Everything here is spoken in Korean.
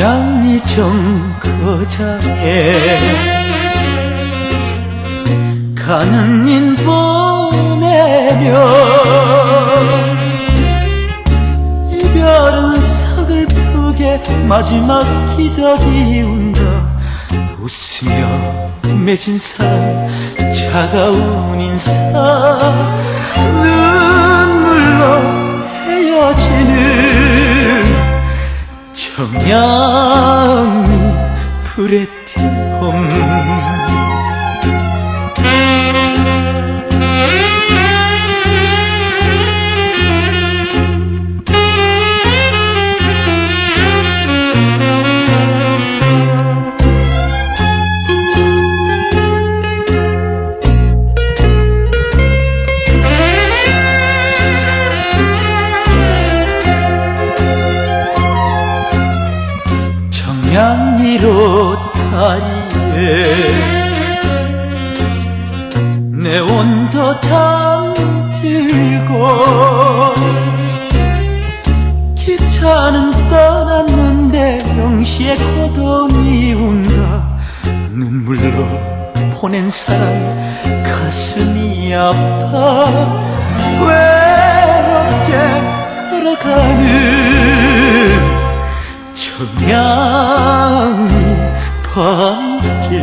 양이정 거자에 가는 인 보내며 이별은 서글프게 마지막 기적이 운다. 웃으며 맺은 사랑 차가운 인사. 청량리 프레티홈 청량리로 다리에. 내 온도 잠들고 기차는 떠났는데 영시의 고동이 운다. 눈물로 보낸 사랑 가슴이 아파 밤길